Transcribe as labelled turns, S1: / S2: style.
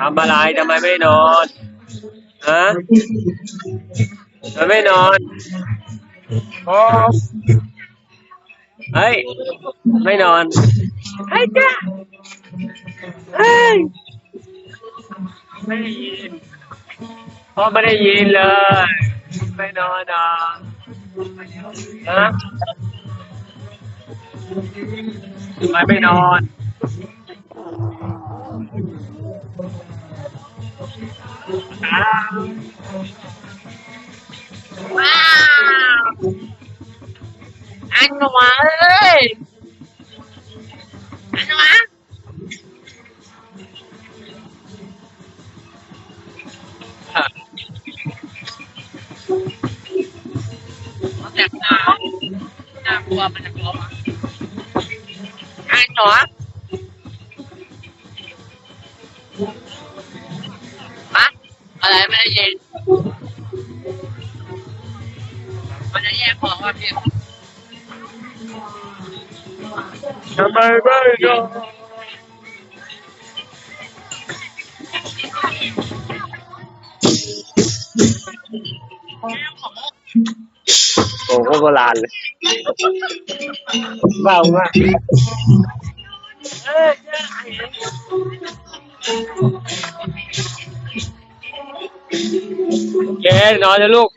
S1: ทำอะไรทำไมไม่นอนฮะทำไมไม่นอนโอ้เฮ้ย ไม่นอน เฮ้ยจ้าเฮ้ย ไม่ได้ยินพ่อไม่ได้ยินเลย ไม่นอนอะฮะทำไมไม่นอน
S2: ว้าวอันหนูมาเลยอันหนูม อะไรไม่ได้ยินมันจะแยกของว่าพี่
S1: ทำไมไม่นอนโอ้โหโบราณเลยเบามากเอ้ยเจ๊น อนเถอะลูก